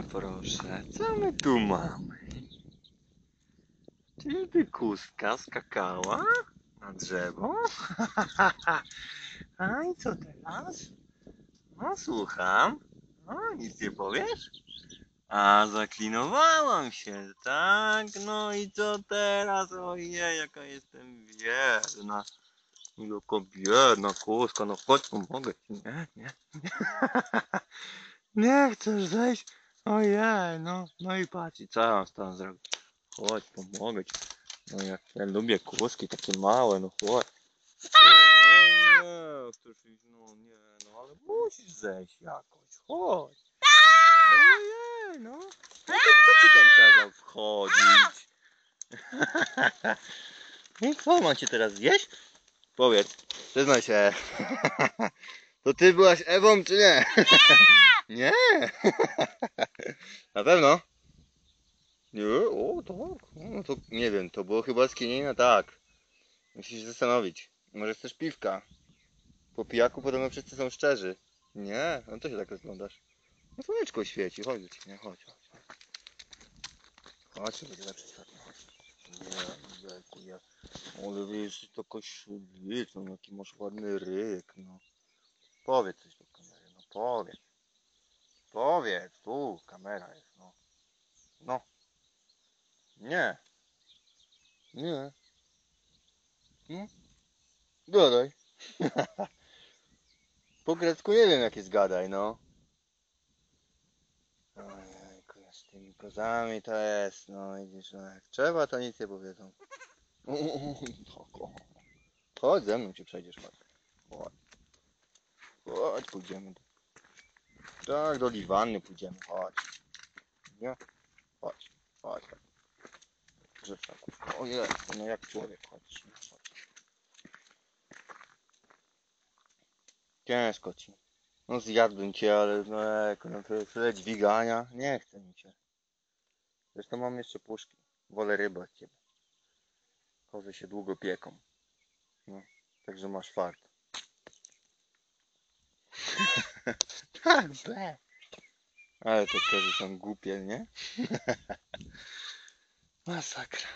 Proszę, co my tu mamy? Czyżby kuska skakała na drzewo? A i co teraz? No słucham. No nic nie powiesz? A zaklinowałam się, tak? No i co teraz? Ojej, jaka jestem biedna. Jaka biedna kuska, no chodź pomogę ci. Nie, nie, nie. Nie chcesz zejść? Ojej, no, no i patrz, i co ja mam z tobą zrobić? Chodź, pomogę ci. No jak ja lubię kuski, takie małe, no chodź. Ojej? No nie, no ale musisz zejść jakoś, chodź. Ojej, no. No to kto ci tam kazał wchodzić? I co, mam cię teraz zjeść? Powiedz, przyznaj się. To ty byłaś Ewą, czy nie? Nie! Na pewno? Nie? O, tak. No to nie wiem, to było chyba skinienie, tak. Musisz się zastanowić. Może chcesz piwka? Po pijaku podobno wszyscy są szczerzy. Nie? No to się tak rozglądasz. No słoneczko świeci, chodź do ciebie, chodź, chodź. Chodź, będzie lepsze światło, chodź. Nie, jejku, ja. Ale wy jesteś taka śliczna, jaki masz ładny ryk, no. Powiedz coś do kamery, no powiedz. Powiedz, tu kamera jest, no. No. Nie. Nie. No. Gadaj. Po grecku nie wiem jak jest gadaj, no. Ojejku, ja z tymi kozami to jest, no widzisz, no jak trzeba to nic nie powiedzą. Chodź ze mną się przejdziesz. Chodź. Chodź, pójdziemy. Tak, do Liwanny pójdziemy, chodź. Nie? Chodź, chodź. chodź. Grzeszaku. O no jak człowiek, chodź. chodź. Ciężko ci. No zjadłbym cię, ale no no to tyle dźwigania. Nie chce mi się. Zresztą mam jeszcze puszki. Wolę rybę od ciebie. Kozy się długo pieką. No, także masz fart. tak. Ale te kozy są głupie, nie? Masakra.